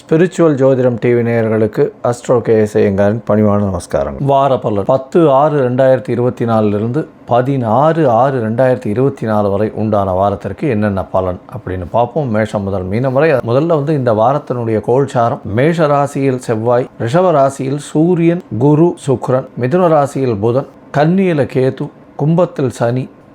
Spiritual ஜோதிடம் TV நேயர்களுக்கு astro KS ஐயங்காரின் பணிவான நமஸ்காரம் வார பலன் பத்து ஆறு ரெண்டாயிரத்தி இருபத்தி நாலுலேருந்து பதினாறு ஆறு ரெண்டாயிரத்தி இருபத்தி நாலு வரை உண்டான வாரத்திற்கு என்னென்ன பலன் அப்படின்னு பார்ப்போம். மேஷம் முதல் மீனம் வரை. முதல்ல வந்து இந்த வாரத்தினுடைய கோல்சாரம். மேஷ ராசியில் செவ்வாய் ரிஷப ராசியில் சூரியன் குரு சுக்ரன் மிதுன ராசியில் புதன் கன்னியில கேது கும்பத்தில் சனி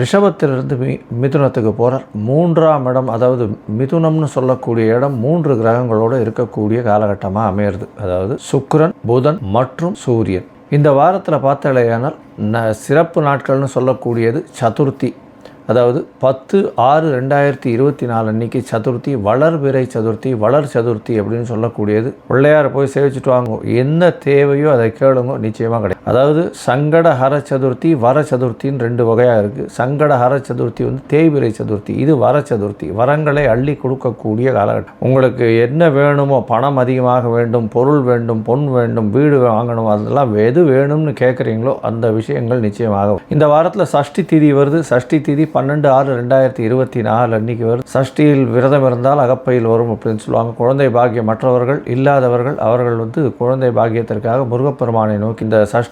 ரிஷபத்திலிருந்து மி மிதுனத்துக்கு போகிறார் மூன்றாம் இடம் அதாவது மிதுனம்னு சொல்லக்கூடிய இடம் மூன்று கிரகங்களோடு இருக்கக்கூடிய காலகட்டமாக அமையிறது. அதாவது சுக்ரன் புதன் மற்றும் சூரியன். இந்த வாரத்தில் பார்த்தாலேயானால் ந சிறப்பு நாட்கள்னு சொல்லக்கூடியது சதுர்த்தி. அதாவது பத்து ஆறு ரெண்டாயிரத்தி இருபத்தி நாலு அன்னைக்கு சதுர்த்தி வளர்பிறை சதுர்த்தி வளர் சதுர்த்தி அப்படின்னு சொல்லக்கூடியது. பிள்ளையாரை போய் சேவிச்சுட்டு வாங்க. என்ன தேவையோ அதை கேளுங்க. நிச்சயமாக கிடைக்கும். அதாவது சங்கட ஹர சதுர்த்தி வர சதுர்த்தின்னு ரெண்டு வகையாக இருக்குது சங்கட ஹர சதுர்த்தி வந்து தேய்பிறை சதுர்த்தி இது வர சதுர்த்தி வரங்களை அள்ளி கொடுக்கக்கூடிய காலகட்டம். உங்களுக்கு என்ன வேணுமோ பணம் அதிகமாக வேண்டும் பொருள் வேண்டும் பொன் வேண்டும் வீடு வாங்கணும் அதெல்லாம் எது வேணும்னு கேட்குறீங்களோ அந்த விஷயங்கள் நிச்சயமாக இந்த வாரத்தில் சஷ்டி திதி வருது. சஷ்டி திதி பன்னெண்டு ஆறு ரெண்டாயிரத்தி இருபத்தி நாலு அன்னைக்கு வருது. சஷ்டியில் விரதம் இருந்தால் அகப்பையில் வரும் அப்படின்னு சொல்லுவாங்க. குழந்தை பாக்கியம் மற்றவர்கள் இல்லாதவர்கள் அவர்கள் வந்து குழந்தை பாக்கியத்திற்காக முருகப்பெருமானை நோக்கி இந்த சஷ்டி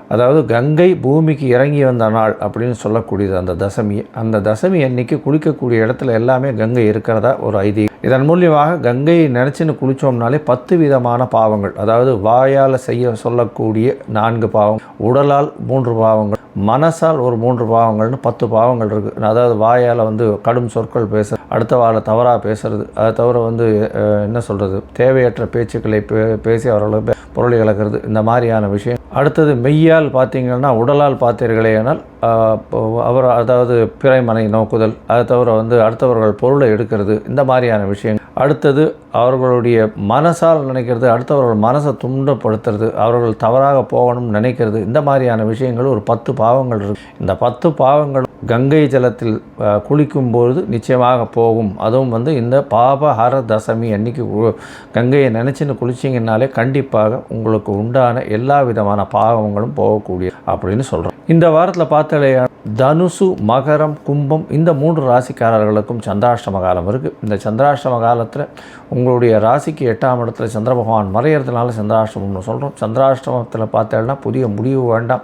அதாவது கங்கை பூமிக்கு இறங்கி வந்த நாள் அப்படின்னு சொல்லக்கூடியது அந்த தசமி. அந்த தசமி அன்னைக்கு குளிக்கக்கூடிய இடத்துல எல்லாமே கங்கை இருக்கிறதா ஒரு ஐதீகம். இதன் மூலியமாக கங்கையை நினச்சின்னு குளித்தோம்னாலே பத்து விதமான பாவங்கள். அதாவது வாயால் செய்ய சொல்லக்கூடிய நான்கு பாவம் உடலால் மூன்று பாவங்கள். மனசால் ஒரு மூன்று பாவங்கள்னு பத்து பாவங்கள் இருக்குது அதாவது வாயால் வந்து கடும் சொற்கள் பேச அடுத்த வாழ தவறாக பேசுறது. அதை தவிர வந்து என்ன சொல்கிறது தேவையற்ற பேச்சுக்களை பே பேசி அவர்களை பொருளை இழக்கிறது. இந்த மாதிரியான விஷயம். அடுத்தது மெய்யால் பார்த்தீங்கன்னா உடலால் பார்த்தீர்களே ஆனால் அவர் அதாவது பிறைமனை நோக்குதல் அதை தவிர வந்து அடுத்தவர்கள் பொருளை எடுக்கிறது இந்த மாதிரியான விஷயங்கள். அடுத்தது அவர்களுடைய மனசால் நினைக்கிறது அடுத்தவர்கள் மனசை துண்டப்படுத்துறது அவர்கள் தவறாக போகணும்னு நினைக்கிறது இந்த மாதிரியான விஷயங்கள் ஒரு பத்து பாவங்கள் இருக்கு. இந்த பத்து பாவங்கள் கங்கை ஜலத்தில் குளிக்கும்போது நிச்சயமாக போகும். அதுவும் வந்து இந்த பாபஹர தசமி அன்னைக்கு கங்கையை நினச்சின்னு குளிச்சிங்கனாலே கண்டிப்பாக உங்களுக்கு உண்டான எல்லா விதமான பாவங்களும் போகக்கூடிய அப்படின்னு சொல்கிறோம் இந்த வாரத்தில் பார்த்தாலே தனுசு மகரம் கும்பம் இந்த மூன்று ராசிக்காரர்களுக்கும் சந்திராஷ்டம காலம் இருக்குது இந்த சந்திராஷ்டம காலத்தில் உங்களுடைய ராசிக்கு எட்டாம் இடத்துல சந்திர பகவான் மறையிறதுனால சந்திராஷ்டமம்னு சொல்கிறோம் சந்திராஷ்டமத்தில் பார்த்தேன்னா புதிய முடிவு வேண்டாம்.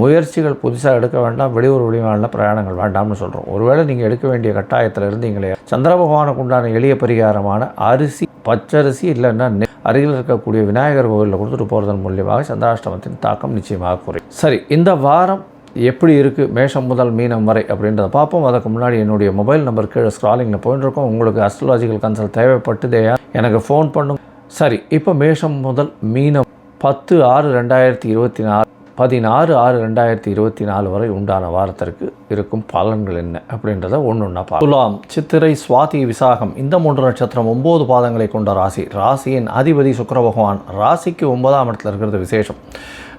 முயற்சிகள் புதுசாக எடுக்க வேண்டாம். வெளியூர் வெளிமாநில பிரயாணங்கள் வேண்டாம்னு சொல்கிறோம் ஒருவேளை நீங்கள் எடுக்க வேண்டிய கட்டாயத்தில் இருந்தீங்களே சந்திர பகவானுக்கு உண்டான எளிய பரிகாரமான அரிசி பச்சரிசி இல்லைன்னா அருகில் இருக்கக்கூடிய விநாயகர் கோவிலில் கொடுத்துட்டு போகிறதன் மூலியமாக சந்திராஷ்டமத்தின் தாக்கம் நிச்சயமாக குறையும். சரி இந்த வாரம் எப்படி இருக்குது மேஷம் முதல் மீனம் வரை அப்படின்றத பார்ப்போம். அதுக்கு முன்னாடி என்னுடைய மொபைல் நம்பர் கீழே ஸ்க்ராலிங்கில் போயிட்டுருக்கோம் உங்களுக்கு அஸ்ட்ராலஜிக்கல் கன்சல்ட் தேவைப்பட்டதே. எனக்கு ஃபோன் பண்ணும். சரி இப்போ மேஷம் முதல் மீனம் பத்து ஆறு ரெண்டாயிரத்தி இருபத்தி நாலு பதினாறு ஆறு ரெண்டாயிரத்தி இருபத்தி நாலு வரை உண்டான வாரத்திற்கு இருக்கும் பலன்கள் என்ன அப்படின்றத ஒன்று ஒன்றா துலாம் சித்திரை சுவாதி விசாகம் இந்த மூன்று நட்சத்திரம் ஒம்பது பாதங்களை கொண்ட ராசி. ராசியின் அதிபதி சுக்கர பகவான் ராசிக்கு ஒன்பதாம் இடத்துல இருக்கிறது விசேஷம்.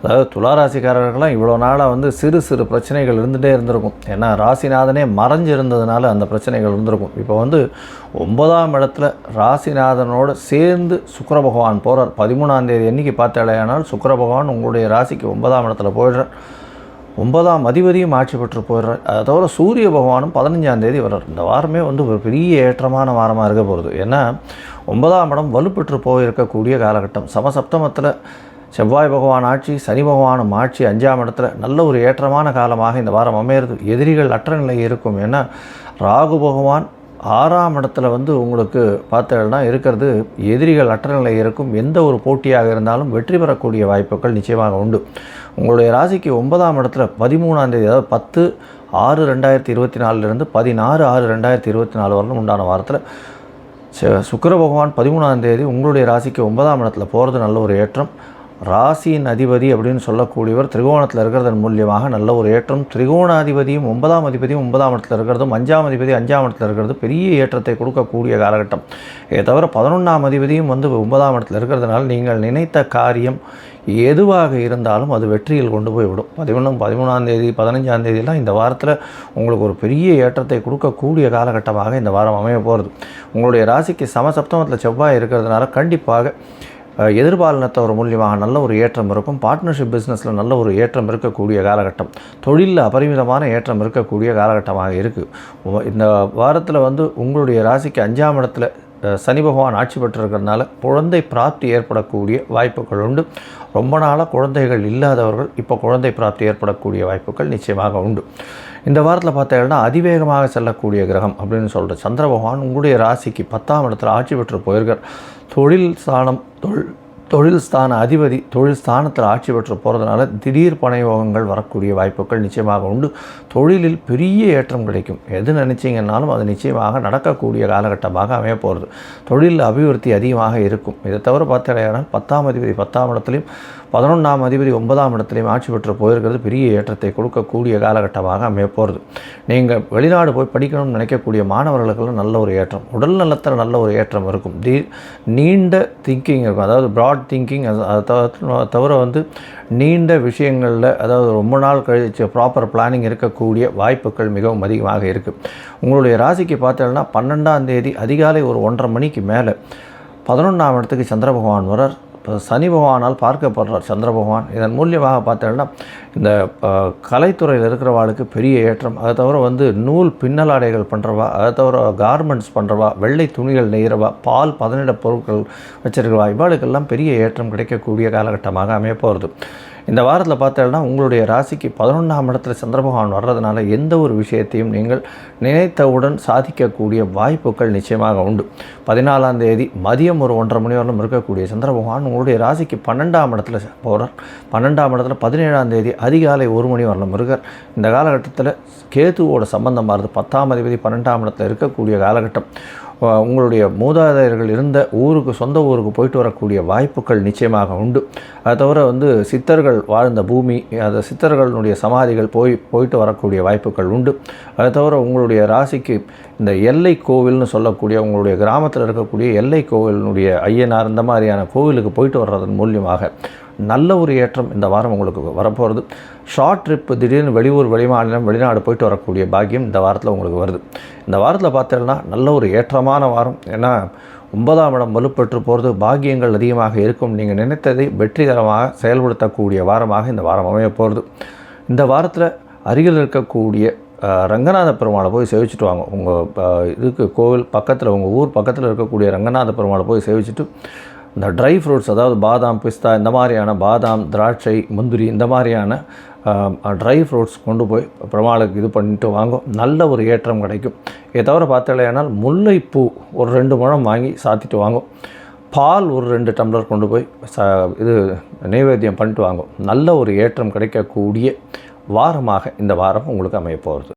அதாவது துலா ராசிக்காரர்கள்லாம் இவ்வளோ நாளாக வந்து சிறு சிறு பிரச்சனைகள் இருந்துகிட்டே இருந்திருக்கும். ஏன்னா ராசிநாதனே மறைஞ்சிருந்ததுனால அந்த பிரச்சனைகள் இருந்திருக்கும். இப்போ வந்து ஒன்பதாம் இடத்துல ராசிநாதனோடு சேர்ந்து சுக்கர பகவான் போகிறார் பதிமூணாம் தேதி என்றைக்கு பார்த்தாலேயானால் சுக்கர பகவான் உங்களுடைய ராசிக்கு ஒன்பதாம் இடத்துல போயிடுறார். ஒன்பதாம் அதிபதியும் ஆட்சி பெற்று போயிடுறார். அதை தவிர சூரிய பகவானும் பதினஞ்சாம் தேதி வர்றார். இந்த வாரமே வந்து ஒரு பெரிய ஏற்றமான வாரமாக இருக்க போகிறது ஏன்னா ஒன்பதாம் இடம் வலுப்பெற்று போயிருக்கக்கூடிய காலகட்டம். சமசப்தமத்தில் செவ்வாய் பகவான் ஆட்சி சனி பகவானும் ஆட்சி அஞ்சாம் இடத்துல நல்ல ஒரு ஏற்றமான காலமாக இந்த வாரம் அமையிறது. எதிரிகள் அற்ற நிலை இருக்கும். ஏன்னா ராகு பகவான் ஆறாம் இடத்துல வந்து உங்களுக்கு பார்த்தீங்கன்னா இருக்கிறது. எதிரிகள் அற்ற நிலை இருக்கும். எந்த ஒரு போட்டியாக இருந்தாலும் வெற்றி பெறக்கூடிய வாய்ப்புகள் நிச்சயமாக உண்டு. உங்களுடைய ராசிக்கு ஒன்பதாம் இடத்துல பதிமூணாம் தேதி அதாவது பத்து ஆறு ரெண்டாயிரத்தி இருபத்தி நாலுலேருந்து பதினாறு ஆறு ரெண்டாயிரத்தி இருபத்தி நாலு வரலும் உண்டான வாரத்தில் ச- பகவான் பதிமூணாம் தேதி உங்களுடைய ராசிக்கு ஒன்பதாம் இடத்துல போகிறது நல்ல ஒரு ஏற்றம். ராசியின் அதிபதி அப்படின்னு சொல்லக்கூடியவர் திரிகோணத்தில் இருக்கிறதன் மூலியமாக நல்ல ஒரு ஏற்றம். திரிகோணாதிபதியும் ஒன்பதாம் அதிபதியும் ஒன்பதாம் இடத்துல இருக்கிறதும் அஞ்சாம் அதிபதி அஞ்சாம் இடத்துல இருக்கிறது பெரிய ஏற்றத்தை கொடுக்கக்கூடிய காலகட்டம். இதை தவிர பதினொன்றாம் அதிபதியும் வந்து ஒன்பதாம் இடத்துல இருக்கிறதுனால நீங்கள் நினைத்த காரியம் எதுவாக இருந்தாலும் அது வெற்றியில் கொண்டு போய் விடும். பதினொன்றும் பதிமூணாம் தேதி பதினஞ்சாம் தேதியெல்லாம் இந்த வாரத்தில் உங்களுக்கு ஒரு பெரிய ஏற்றத்தை கொடுக்கக்கூடிய காலகட்டமாக இந்த வாரம் அமைய போகிறது உங்களுடைய ராசிக்கு சமசப்தமத்தில் செவ்வாய் இருக்கிறதுனால கண்டிப்பாக எதிர்பாலினத்தவர் மூலியமாக நல்ல ஒரு ஏற்றம் இருக்கும். பார்ட்னர்ஷிப் பிஸ்னஸில் நல்ல ஒரு ஏற்றம் இருக்கக்கூடிய காலகட்டம். தொழிலில் அபரிமிதமான ஏற்றம் இருக்கக்கூடிய காலகட்டமாக இருக்குது இந்த வாரத்தில் வந்து உங்களுடைய ராசிக்கு அஞ்சாம் இடத்துல சனி பகவான் ஆட்சி பெற்றிருக்கிறதுனால குழந்தை பிராப்தி ஏற்படக்கூடிய வாய்ப்புகள் உண்டு. ரொம்ப நாளாக குழந்தைகள் இல்லாதவர்கள் இப்போ குழந்தை பிராப்தி ஏற்படக்கூடிய வாய்ப்புகள் நிச்சயமாக உண்டு. இந்த வாரத்தில் பார்த்தீங்கன்னா அதிவேகமாக செல்லக்கூடிய கிரகம் அப்படின்னு சொல்கிற சந்திர பகவான் உங்களுடைய ராசிக்கு பத்தாம் இடத்துல ஆட்சி பெற்று போயிருக்கார். தொழில் ஸ்தானம் தொழில் தொழில் ஸ்தான அதிபதி தொழில் ஸ்தானத்தில் ஆட்சி பெற்று போகிறதுனால திடீர் பணயோகங்கள் வரக்கூடிய வாய்ப்புகள் நிச்சயமாக உண்டு. தொழிலில் பெரிய ஏற்றம் கிடைக்கும். எது நினச்சிங்கன்னாலும் அது நிச்சயமாக நடக்கக்கூடிய காலகட்டமாக அமைய போகிறது அபிவிருத்தி அதிகமாக இருக்கும். இதை தவிர பார்த்தீங்கன்னா பத்தாம் அதிபதி பத்தாம் இடத்துலையும் பதினொன்றாம் அதிபதி ஒன்பதாம் இடத்துலையும் ஆட்சி பெற்று போயிருக்கிறது பெரிய ஏற்றத்தை கொடுக்கக்கூடிய காலகட்டமாக அமைய போகிறது நீங்கள் வெளிநாடு போய் படிக்கணும்னு நினைக்கக்கூடிய மாணவர்களுக்கெல்லாம் நல்ல ஒரு ஏற்றம் உடல் நலத்தில் நல்ல ஒரு ஏற்றம் இருக்கும். தீ நீண்ட திங்கிங் இருக்கும். அதாவது ப்ராட் திங்கிங் அதை தவிர- வந்து நீண்ட விஷயங்களில் அதாவது ரொம்ப நாள் கழிச்சு ப்ராப்பர் பிளானிங் இருக்கக்கூடிய வாய்ப்புகள் மிகவும் அதிகமாக இருக்குது உங்களுடைய ராசிக்கு பார்த்தீங்கன்னா பன்னெண்டாம் தேதி அதிகாலை ஒரு ஒன்றரை மணிக்கு மேலே பதினொன்றாம் இடத்துக்கு சந்திர பகவான் வரார் இப்போ சனி பகவானால் பார்க்கப்படுறார் சந்திர பகவான். இதன் மூலியமாக பார்த்தோம்னா இந்த கலைத்துறையில் இருக்கிறவாளுக்கு பெரிய ஏற்றம். அதை தவிர வந்து நூல் பின்னலாடைகள் பண்ணுறவா அதை தவிர கார்மெண்ட்ஸ் பண்ணுறவா வெள்ளை துணிகள் நெய்கிறவா பால் பதனிட பொருட்கள் வச்சிருக்கிறவா இவாளுக்கெல்லாம் பெரிய ஏற்றம் கிடைக்கக்கூடிய காலகட்டமாக அமைய போகிறது இந்த வாரத்தில் பார்த்தோம்னா உங்களுடைய ராசிக்கு பதினொன்றாம் இடத்துல சந்திரபகவான் வர்றதுனால எந்த ஒரு விஷயத்தையும் நீங்கள் நினைத்தவுடன் சாதிக்கக்கூடிய வாய்ப்புகள் நிச்சயமாக உண்டு. பதினாலாம் தேதி மதியம் ஒரு ஒன்றரை மணி வரலும் இருக்கக்கூடிய சந்திரபகவான் உங்களுடைய ராசிக்கு பன்னெண்டாம் இடத்துல போகிறார் பன்னெண்டாம் இடத்துல பதினேழாம் தேதி அதிகாலை ஒரு மணி வரலும் இருக்கார். இந்த காலகட்டத்தில் கேதுவோட சம்பந்தமாக மாறுது. பத்தாம் அதிபதி பன்னெண்டாம் இடத்துல இருக்கக்கூடிய காலகட்டம். உங்களுடைய மூதாதையர்கள் இருந்த ஊருக்கு சொந்த ஊருக்கு போயிட்டு வரக்கூடிய வாய்ப்புகள் நிச்சயமாக உண்டு. அதை தவிர வந்து சித்தர்கள் வாழ்ந்த பூமி அந்த சித்தர்களுடைய சமாதிகள் போய் போயிட்டு வரக்கூடிய வாய்ப்புகள் உண்டு. அதை தவிர உங்களுடைய ராசிக்கு இந்த எல்லை கோவில்னு சொல்லக்கூடிய உங்களுடைய கிராமத்தில் இருக்கக்கூடிய எல்லை கோவிலினுடைய ஐயனார் இந்த மாதிரியான கோவிலுக்கு போயிட்டு வர்றதன் மூலியமாக நல்ல ஒரு ஏற்றம் இந்த வாரம் உங்களுக்கு வரப்போகிறது. ஷார்ட் ட்ரிப்பு திடீர்னு வெளியூர் வெளிமாநிலம் வெளிநாடு போயிட்டு வரக்கூடிய பாக்கியம் இந்த வாரத்தில் உங்களுக்கு வருது. இந்த வாரத்தில் பார்த்தீங்கன்னா நல்ல ஒரு ஏற்றமான வாரம். ஏன்னா ஒன்பதாம் இடம் வலுப்பெற்று போகிறது. பாக்கியங்கள் அதிகமாக இருக்கும். நீங்கள் நினைத்ததை வெற்றிகரமாக செயல்படுத்தக்கூடிய வாரமாக இந்த வாரம் அமைய போகிறது. இந்த வாரத்தில் அருகில் இருக்கக்கூடிய ரங்கநாத பெருமாளை போய் சேவிச்சுட்டு வாங்க. உங்கள் இதுக்கு கோவில் பக்கத்தில் உங்கள் ஊர் பக்கத்தில் இருக்கக்கூடிய ரங்கநாத பெருமாளை போய் சேவிச்சுட்டு இந்த ட்ரை ஃப்ரூட்ஸ் அதாவது பாதாம் பிஸ்தா இந்த மாதிரியான பாதாம் திராட்சை முந்திரி இந்த மாதிரியான ட்ரை ஃப்ரூட்ஸ் கொண்டு போய் பெருமாளுக்கு இது பண்ணிட்டு வாங்கும். நல்ல ஒரு ஏற்றம் கிடைக்கும். இதை தவிர பார்த்தலையானால் முல்லைப்பூ ஒரு ரெண்டு முழம் வாங்கி சாத்திட்டு வாங்கும். பால் ஒரு ரெண்டு டம்ளர் கொண்டு போய் ச இது நைவேத்தியம் பண்ணிட்டு வாங்கும். நல்ல ஒரு ஏற்றம் கிடைக்கக்கூடிய வாரமாக இந்த வாரம் உங்களுக்கு அமைய போகிறது.